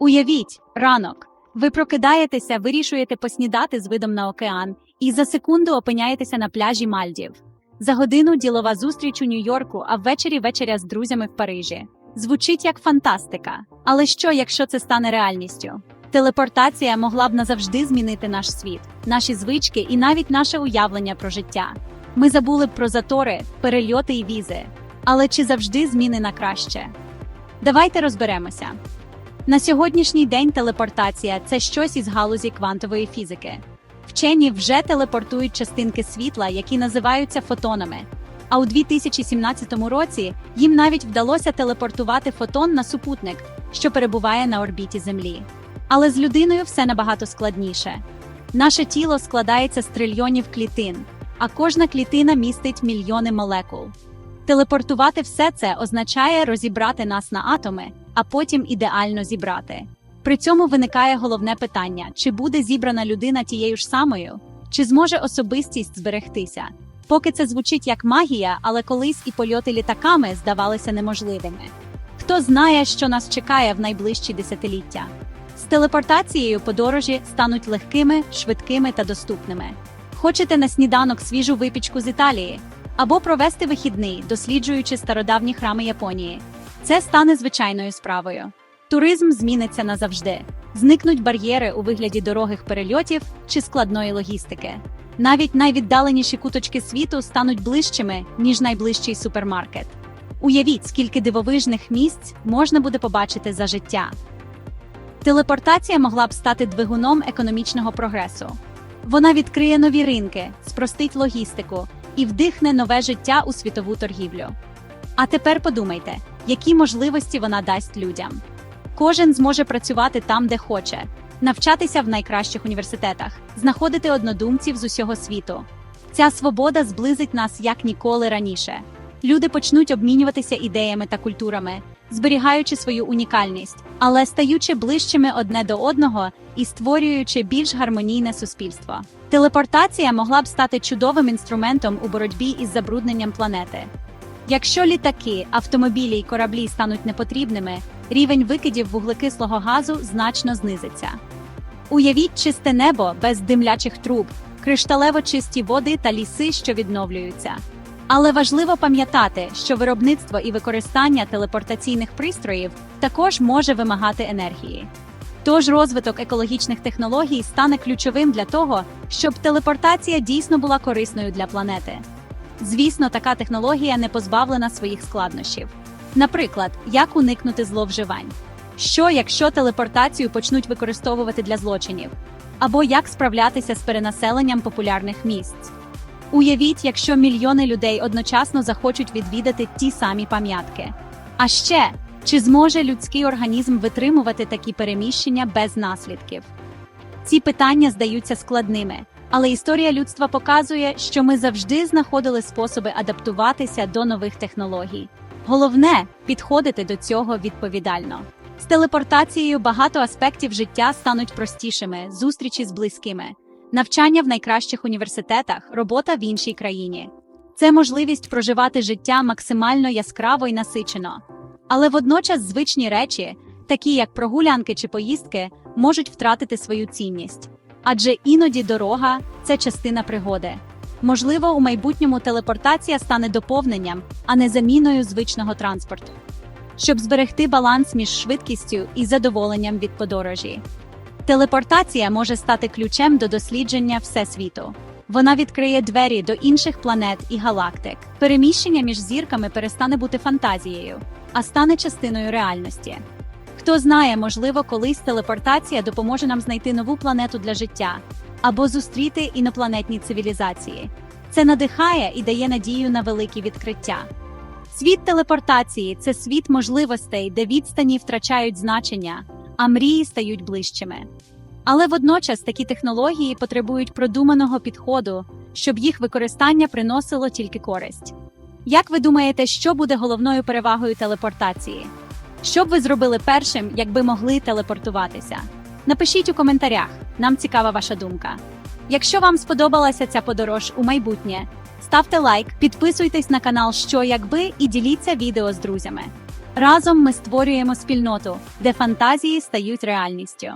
Уявіть, ранок. Ви прокидаєтеся, вирішуєте поснідати з видом на океан, і за секунду опиняєтеся на пляжі Мальдів. За годину ділова зустріч у Нью-Йорку, а ввечері вечеря з друзями в Парижі. Звучить як фантастика. Але що, якщо це стане реальністю? Телепортація могла б назавжди змінити наш світ, наші звички і навіть наше уявлення про життя. Ми забули б про затори, перельоти і візи. Але чи завжди зміни на краще? Давайте розберемося. На сьогоднішній день телепортація це щось із галузі квантової фізики. Вчені вже телепортують частинки світла, які називаються фотонами. А у 2017 році їм навіть вдалося телепортувати фотон на супутник, що перебуває на орбіті Землі. Але з людиною все набагато складніше. Наше тіло складається з трильйонів клітин, а кожна клітина містить мільйони молекул. Телепортувати все це означає розібрати нас на атоми, а потім ідеально зібрати. При цьому виникає головне питання: чи буде зібрана людина тією ж самою, чи зможе особистість зберегтися? Поки це звучить як магія, але колись і польоти літаками здавалися неможливими. Хто знає, що нас чекає в найближчі десятиліття? З телепортацією подорожі стануть легкими, швидкими та доступними. Хочете на сніданок свіжу випічку з Італії або провести вихідний, досліджуючи стародавні храми Японії. Це стане звичайною справою. Туризм зміниться назавжди. Зникнуть бар'єри у вигляді дорогих перельотів чи складної логістики. Навіть найвіддаленіші куточки світу стануть ближчими, ніж найближчий супермаркет. Уявіть, скільки дивовижних місць можна буде побачити за життя. Телепортація могла б стати двигуном економічного прогресу. Вона відкриє нові ринки, спростить логістику і вдихне нове життя у світову торгівлю. А тепер подумайте, які можливості вона дасть людям. Кожен зможе працювати там, де хоче, навчатися в найкращих університетах, знаходити однодумців з усього світу. Ця свобода зблизить нас як ніколи раніше. Люди почнуть обмінюватися ідеями та культурами, зберігаючи свою унікальність, але стаючи ближчими одне до одного і створюючи більш гармонійне суспільство. Телепортація могла б стати чудовим інструментом у боротьбі із забрудненням планети. Якщо літаки, автомобілі й кораблі стануть непотрібними, рівень викидів вуглекислого газу значно знизиться. Уявіть чисте небо без димлячих труб, кришталево чисті води та ліси, що відновлюються. Але важливо пам'ятати, що виробництво і використання телепортаційних пристроїв також може вимагати енергії. Тож розвиток екологічних технологій стане ключовим для того, щоб телепортація дійсно була корисною для планети. Звісно, така технологія не позбавлена своїх складнощів. Наприклад, як уникнути зловживань? Що, якщо телепортацію почнуть використовувати для злочинів? Або як справлятися з перенаселенням популярних місць? Уявіть, якщо мільйони людей одночасно захочуть відвідати ті самі пам'ятки. А ще, чи зможе людський організм витримувати такі переміщення без наслідків? Ці питання здаються складними, але історія людства показує, що ми завжди знаходили способи адаптуватися до нових технологій. Головне підходити до цього відповідально. З телепортацією багато аспектів життя стануть простішими, зустрічі з близькими, навчання в найкращих університетах, робота в іншій країні. Це можливість проживати життя максимально яскраво і насичено. Але водночас звичні речі, такі як прогулянки чи поїздки, можуть втратити свою цінність. Адже іноді дорога це частина пригоди. Можливо, у майбутньому телепортація стане доповненням, а не заміною звичного транспорту, щоб зберегти баланс між швидкістю і задоволенням від подорожі. Телепортація може стати ключем до дослідження всесвіту. Вона відкриє двері до інших планет і галактик. Переміщення між зірками перестане бути фантазією, а стане частиною реальності. Хто знає, можливо, колись телепортація допоможе нам знайти нову планету для життя або зустріти інопланетні цивілізації. Це надихає і дає надію на великі відкриття. Світ телепортації це світ можливостей, де відстані втрачають значення, а мрії стають ближчими. Але водночас такі технології потребують продуманого підходу, щоб їх використання приносило тільки користь. Як ви думаєте, що буде головною перевагою телепортації? Що б ви зробили першим, якби могли телепортуватися? Напишіть у коментарях, нам цікава ваша думка. Якщо вам сподобалася ця подорож у майбутнє, ставте лайк, підписуйтесь на канал Що якби і діліться відео з друзями. Разом ми створюємо спільноту, де фантазії стають реальністю.